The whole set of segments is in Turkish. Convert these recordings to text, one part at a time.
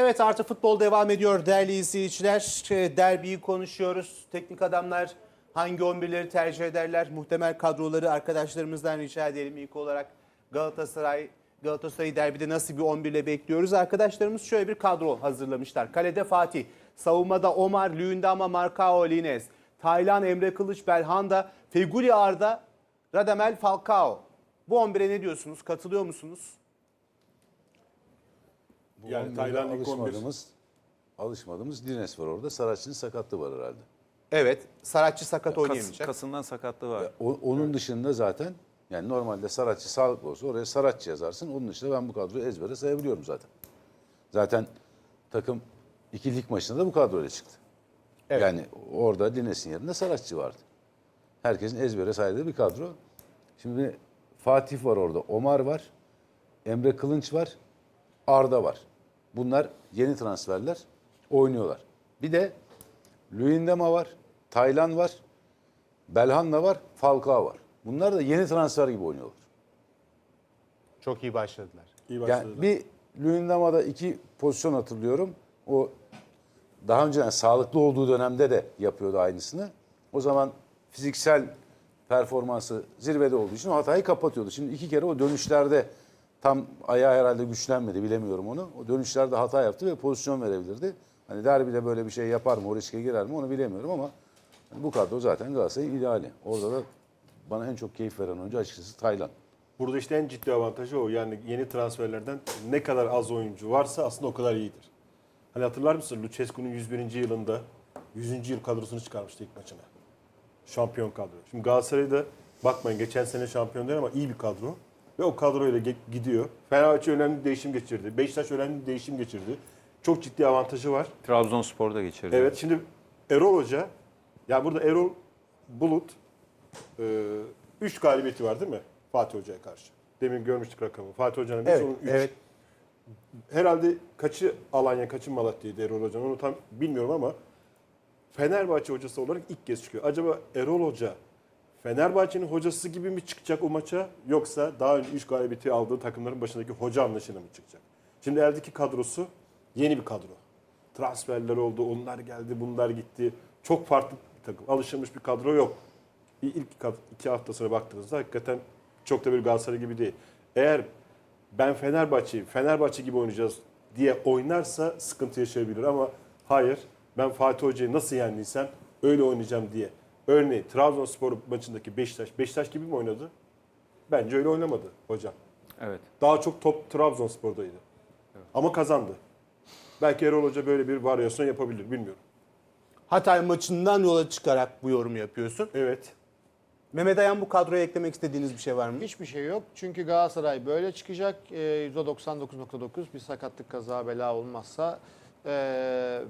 Evet artı futbol devam ediyor değerli izleyiciler. Ee, Derbiyi konuşuyoruz. Teknik adamlar hangi 11'leri tercih ederler? Muhtemel kadroları arkadaşlarımızdan rica edelim. İlk olarak Galatasaray Galatasaray derbide nasıl bir 11 ile bekliyoruz? Arkadaşlarımız şöyle bir kadro hazırlamışlar. Kalede Fatih, savunmada Omar, Lüyendama, Marcao, Lines, Taylan, Emre Kılıç, Belhanda, Feguli Arda, Radamel Falcao. Bu 11'e ne diyorsunuz? Katılıyor musunuz? Yani Yani Tayland ilk 11. alışmadığımız, alışmadığımız Dines var orada. Saratçı'nın sakatlığı var herhalde. Evet. Saratçı sakat Kas, oynayamayacak. kasından sakatlığı var. O- onun dışında zaten yani normalde Saratçı sağlıklı olsa oraya Saratçı yazarsın. Onun dışında ben bu kadroyu ezbere sayabiliyorum zaten. Zaten takım iki lig maçında da bu kadroyla çıktı. Evet. Yani orada Dines'in yerinde Saratçı vardı. Herkesin ezbere saydığı bir kadro. Şimdi Fatih var orada, Omar var, Emre Kılınç var, Arda var. Bunlar yeni transferler, oynuyorlar. Bir de Luyendama var, Taylan var, Belhanda var, Falcao var. Bunlar da yeni transfer gibi oynuyorlar. Çok iyi başladılar. İyi başladı. Yani bir Luyendama'da iki pozisyon hatırlıyorum. O daha önceden sağlıklı olduğu dönemde de yapıyordu aynısını. O zaman fiziksel performansı zirvede olduğu için o hatayı kapatıyordu. Şimdi iki kere o dönüşlerde tam ayağı herhalde güçlenmedi bilemiyorum onu. O dönüşlerde hata yaptı ve pozisyon verebilirdi. Hani derbide böyle bir şey yapar mı, o riske girer mi onu bilemiyorum ama bu kadro zaten Galatasaray'ın ideali. Orada da bana en çok keyif veren oyuncu açıkçası Taylan. Burada işte en ciddi avantajı o. Yani yeni transferlerden ne kadar az oyuncu varsa aslında o kadar iyidir. Hani hatırlar mısın Lucescu'nun 101. yılında 100. yıl kadrosunu çıkarmıştı ilk maçına. Şampiyon kadro. Şimdi Galatasaray'da bakmayın geçen sene şampiyon değil ama iyi bir kadro. Ve o kadroyla gidiyor. Fenerbahçe önemli bir değişim geçirdi. Beşiktaş önemli bir değişim geçirdi. Çok ciddi avantajı var. Trabzonspor'da geçirdi. Evet şimdi Erol Hoca, ya burada Erol Bulut 3 galibiyeti var değil mi Fatih Hoca'ya karşı? Demin görmüştük rakamı. Fatih Hoca'nın beş, Evet, onun üç. evet. Herhalde kaçı Alanya, kaçı Malatya'ydı Erol Hoca'nın onu tam bilmiyorum ama Fenerbahçe hocası olarak ilk kez çıkıyor. Acaba Erol Hoca Fenerbahçe'nin hocası gibi mi çıkacak o maça yoksa daha önce 3 galibiyeti aldığı takımların başındaki hoca anlaşına mı çıkacak? Şimdi eldeki kadrosu yeni bir kadro. Transferler oldu, onlar geldi, bunlar gitti. Çok farklı bir takım. Alışılmış bir kadro yok. İlk iki- hafta sonra baktığınızda hakikaten çok da bir Galatasaray gibi değil. Eğer ben Fenerbahçe'yi Fenerbahçe gibi oynayacağız diye oynarsa sıkıntı yaşayabilir ama hayır ben Fatih Hoca'yı nasıl yendiysem öyle oynayacağım diye. Örneğin Trabzonspor maçındaki Beşiktaş, Beşiktaş gibi mi oynadı? Bence öyle oynamadı hocam. Evet. Daha çok top Trabzonspor'daydı. Ama kazandı. Belki Erol Hoca böyle bir varyasyon yapabilir bilmiyorum. Hatay maçından yola çıkarak bu yorumu yapıyorsun. Evet. Mehmet Ayan bu kadroya eklemek istediğiniz bir şey var mı? Hiçbir şey yok. Çünkü Galatasaray böyle çıkacak. Ee, %99.9 bir sakatlık kaza bela olmazsa. Ee,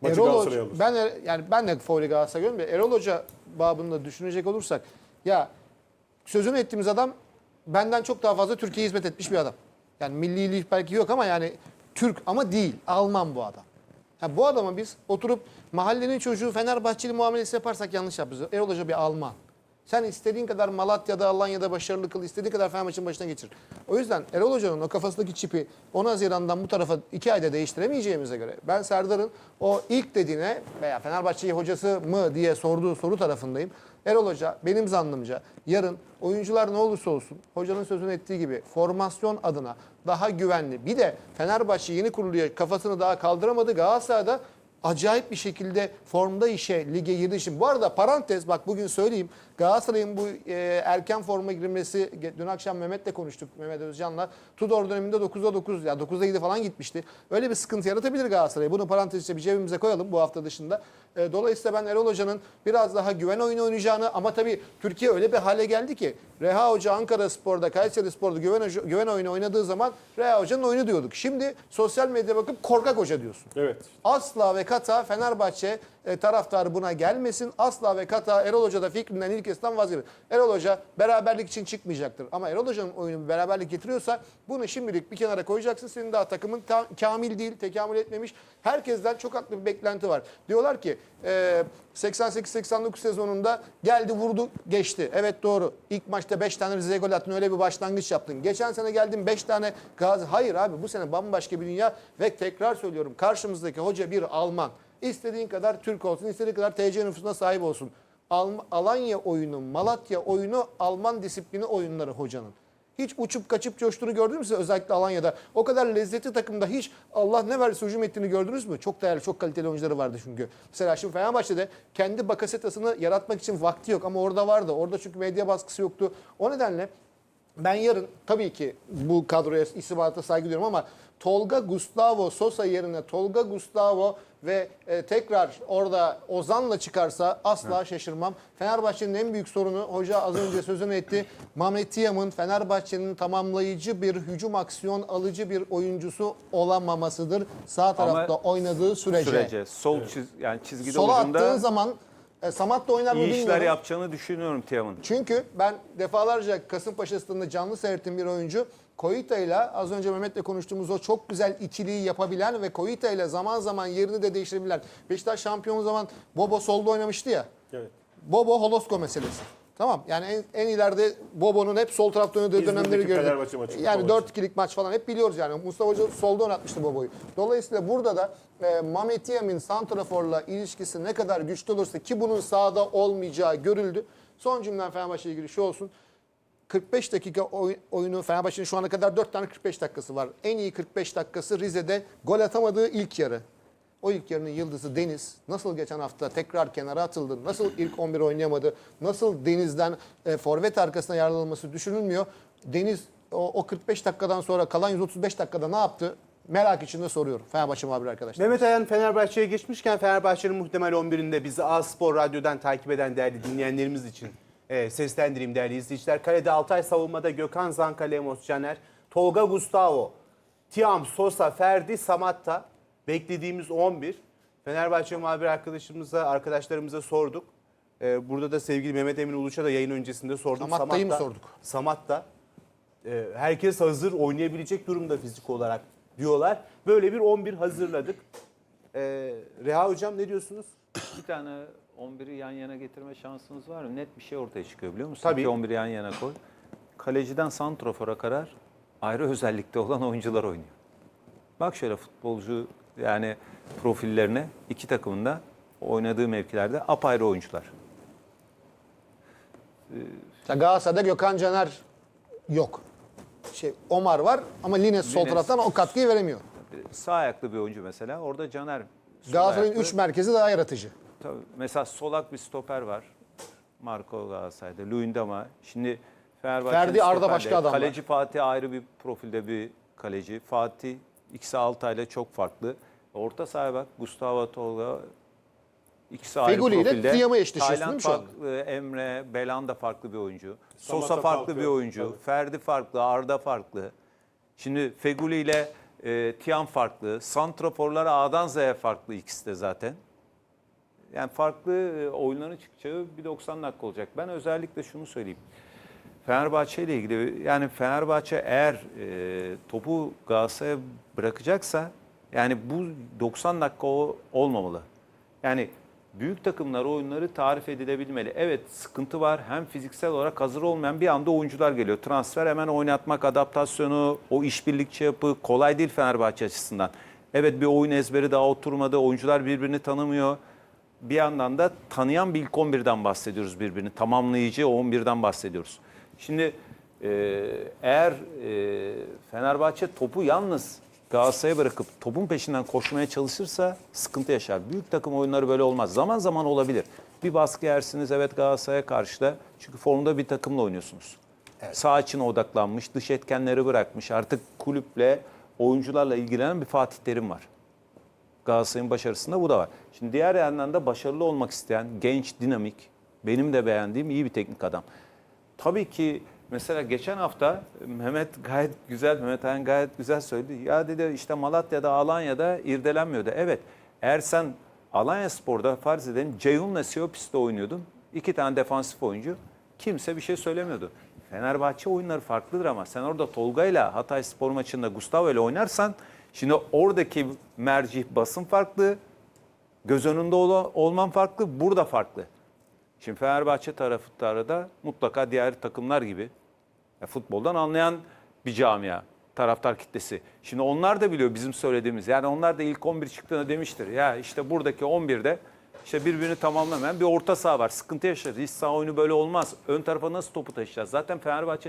Maçı Erol Hoca, alır. ben er- yani ben de favori Galatasaray görüyorum. Erol Hoca babında düşünecek olursak ya sözünü ettiğimiz adam benden çok daha fazla Türkiye'ye hizmet etmiş bir adam. Yani milliliği belki yok ama yani Türk ama değil. Alman bu adam. Yani bu adama biz oturup mahallenin çocuğu Fenerbahçeli muamelesi yaparsak yanlış yapıyoruz. Erol Hoca bir Alman. Sen istediğin kadar Malatya'da, Alanya'da başarılı kıl, istediğin kadar Fenerbahçe'nin başına geçir. O yüzden Erol Hoca'nın o kafasındaki çipi 10 Haziran'dan bu tarafa 2 ayda değiştiremeyeceğimize göre ben Serdar'ın o ilk dediğine veya Fenerbahçe'yi hocası mı diye sorduğu soru tarafındayım. Erol Hoca benim zannımca yarın oyuncular ne olursa olsun hocanın sözünü ettiği gibi formasyon adına daha güvenli. Bir de Fenerbahçe yeni kuruluyor kafasını daha kaldıramadı. Galatasaray'da acayip bir şekilde formda işe lige girdi. Şimdi bu arada parantez bak bugün söyleyeyim. Galatasaray'ın bu e, erken forma girmesi dün akşam Mehmet'le konuştuk Mehmet Özcan'la. Tudor döneminde 9'da 9 ya 9'da 7 falan gitmişti. Öyle bir sıkıntı yaratabilir Galatasaray. Bunu parantez içinde bir cebimize koyalım bu hafta dışında. E, dolayısıyla ben Erol Hoca'nın biraz daha güven oyunu oynayacağını ama tabii Türkiye öyle bir hale geldi ki Reha Hoca Ankara Spor'da, Kayseri Spor'da güven, güven oyunu oynadığı zaman Reha Hoca'nın oyunu diyorduk. Şimdi sosyal medyaya bakıp korkak hoca diyorsun. Evet. Asla ve kata Fenerbahçe e, taraftarı buna gelmesin. Asla ve kata Erol Hoca da fikrinden ilk kezden vazgeçir. Erol Hoca beraberlik için çıkmayacaktır. Ama Erol Hoca'nın oyunu beraberlik getiriyorsa bunu şimdilik bir kenara koyacaksın. Senin daha takımın ta- kamil değil, tekamül etmemiş. Herkesten çok haklı bir beklenti var. Diyorlar ki e, 88-89 sezonunda geldi vurdu geçti. Evet doğru. İlk maçta 5 tane Rize'ye gol attın öyle bir başlangıç yaptın. Geçen sene geldin 5 tane Gazi. Hayır abi bu sene bambaşka bir dünya ve tekrar söylüyorum karşımızdaki hoca bir Alman. İstediğin kadar Türk olsun, istediğin kadar TC nüfusuna sahip olsun. Alm- Alanya oyunu, Malatya oyunu, Alman disiplini oyunları hocanın. Hiç uçup kaçıp coştuğunu gördünüz mü özellikle Alanya'da? O kadar lezzetli takımda hiç Allah ne verse hücum ettiğini gördünüz mü? Çok değerli, çok kaliteli oyuncuları vardı çünkü. Mesela şimdi Fenerbahçe'de kendi bakasetasını yaratmak için vakti yok ama orada vardı. Orada çünkü medya baskısı yoktu. O nedenle ben yarın tabii ki bu kadroya istihbarata saygı duyuyorum ama Tolga Gustavo Sosa yerine Tolga Gustavo ve e, tekrar orada Ozan'la çıkarsa asla şaşırmam. Fenerbahçe'nin en büyük sorunu hoca az önce sözünü etti. Mehmet Tiam'ın Fenerbahçe'nin tamamlayıcı bir hücum aksiyon alıcı bir oyuncusu olamamasıdır. Sağ tarafta oynadığı sürece. Sürece sol çiz yani çizgide Sola attığın ucunda zaman e, Samat da oynar mı iyi işler yapacağını düşünüyorum Tiam'ın. Çünkü ben defalarca Kasımpaşa stadında canlı seyrettiğim bir oyuncu Koita ile az önce Mehmet'le konuştuğumuz o çok güzel ikiliyi yapabilen ve Koita ile zaman zaman yerini de değiştirebilen. Beşiktaş şampiyon zaman Bobo solda oynamıştı ya. Evet. Bobo Holosko meselesi. Tamam yani en, en ileride Bobo'nun hep sol tarafta oynadığı dönemleri gördük. Yani Mustafa 4-2'lik maç falan hep biliyoruz yani. Mustafa Hoca solda oynatmıştı Bobo'yu. Dolayısıyla burada da e, Mehmet Yem'in Santrafor'la ilişkisi ne kadar güçlü olursa ki bunun sahada olmayacağı görüldü. Son cümlem Fenerbahçe ile ilgili şu olsun. 45 dakika oy- oyunu Fenerbahçe'nin şu ana kadar 4 tane 45 dakikası var. En iyi 45 dakikası Rize'de gol atamadığı ilk yarı. O ilk yarının yıldızı Deniz. Nasıl geçen hafta tekrar kenara atıldı? Nasıl ilk 11 oynayamadı? Nasıl Deniz'den e, forvet arkasına yararlanılması düşünülmüyor? Deniz o, o 45 dakikadan sonra kalan 135 dakikada ne yaptı? Merak içinde soruyorum. Fenerbahçe muhabiri arkadaşlar. Mehmet Ayan Fenerbahçe'ye geçmişken Fenerbahçe'nin muhtemel 11'inde bizi A Spor Radyo'dan takip eden değerli dinleyenlerimiz için e, seslendireyim değerli izleyiciler. Kalede Altay savunmada Gökhan Zanka, Lemos Caner, Tolga Gustavo, Tiam, Sosa, Ferdi, Samatta beklediğimiz 11. Fenerbahçe muhabir arkadaşımıza, arkadaşlarımıza sorduk. E, burada da sevgili Mehmet Emin Uluç'a da yayın öncesinde sorduk. Samatta'yı mı Samatta- sorduk? Samatta e, herkes hazır oynayabilecek durumda fizik olarak diyorlar. Böyle bir 11 hazırladık. E, Reha Hocam ne diyorsunuz? Bir tane 11'i yan yana getirme şansınız var mı? Net bir şey ortaya çıkıyor biliyor musun? Tabii. İki 11'i yan yana koy. Kaleciden santrofora kadar ayrı özellikte olan oyuncular oynuyor. Bak şöyle futbolcu yani profillerine iki takımında oynadığı mevkilerde apayrı oyuncular. Ya Galatasaray'da Gökhan Caner yok. Şey Omar var ama Lines sol Lines. taraftan o katkıyı veremiyor. Sağ ayaklı bir oyuncu mesela. Orada Caner sol Galatasaray'ın ayaklı. 3 merkezi daha yaratıcı. Tabii. Mesela solak bir stoper var. Marco Galatasaray'da. Luyendama. Şimdi Fenerbahçe'nin Ferdi, Arda stoperde. başka adamlar. Kaleci Fatih ayrı bir profilde bir kaleci. Fatih ikisi Altay'la çok farklı. Orta sahaya bak. Gustavo Tolga ikisi ayrı Feguli ile profilde. Tiam'ı eşleşiyorsun Tayland değil mi şu anda? farklı, Emre, Belanda farklı bir oyuncu. Sosa Samatta farklı farklı. bir oyuncu. Tabii. Ferdi farklı, Arda farklı. Şimdi Feguli ile e, Tiam farklı. Santraforlar A'dan Z'ye farklı ikisi de zaten. Yani farklı e, oyunların çıkacağı bir 90 dakika olacak. Ben özellikle şunu söyleyeyim. Fenerbahçe ile ilgili yani Fenerbahçe eğer e, topu Galatasaray'a bırakacaksa yani bu 90 dakika olmamalı. Yani büyük takımlar oyunları tarif edilebilmeli. Evet sıkıntı var. Hem fiziksel olarak hazır olmayan bir anda oyuncular geliyor. Transfer hemen oynatmak, adaptasyonu, o işbirlikçi yapı kolay değil Fenerbahçe açısından. Evet bir oyun ezberi daha oturmadı. Oyuncular birbirini tanımıyor. Bir yandan da tanıyan bir ilk 11'den bahsediyoruz birbirini. Tamamlayıcı 11'den bahsediyoruz. Şimdi eğer Fenerbahçe topu yalnız Galatasaray'a bırakıp topun peşinden koşmaya çalışırsa sıkıntı yaşar. Büyük takım oyunları böyle olmaz. Zaman zaman olabilir. Bir baskı yersiniz evet Galatasaray'a karşı da. Çünkü formda bir takımla oynuyorsunuz. Sağ içine odaklanmış, dış etkenleri bırakmış. Artık kulüple, oyuncularla ilgilenen bir Fatih Terim var. Galatasaray'ın başarısında bu da var. Şimdi diğer yandan da başarılı olmak isteyen genç, dinamik, benim de beğendiğim iyi bir teknik adam. Tabii ki mesela geçen hafta Mehmet gayet güzel, Mehmet Ayan gayet güzel söyledi. Ya dedi işte Malatya'da, Alanya'da irdelenmiyordu. Evet eğer sen Alanya Spor'da farz edelim Ceyhun'la Siyopis'te oynuyordum. İki tane defansif oyuncu. Kimse bir şey söylemiyordu. Fenerbahçe oyunları farklıdır ama sen orada Tolga'yla Hatay Spor maçında Gustavo ile oynarsan şimdi oradaki mercih basın farklı, göz önünde ol- olman farklı, burada farklı. Şimdi Fenerbahçe taraftarı da mutlaka diğer takımlar gibi ya futboldan anlayan bir camia, taraftar kitlesi. Şimdi onlar da biliyor bizim söylediğimiz. Yani onlar da ilk 11 çıktığında demiştir. Ya işte buradaki 11'de işte birbirini tamamlamayan bir orta saha var. Sıkıntı yaşarız. İç saha oyunu böyle olmaz. Ön tarafa nasıl topu taşıyacağız? Zaten Fenerbahçe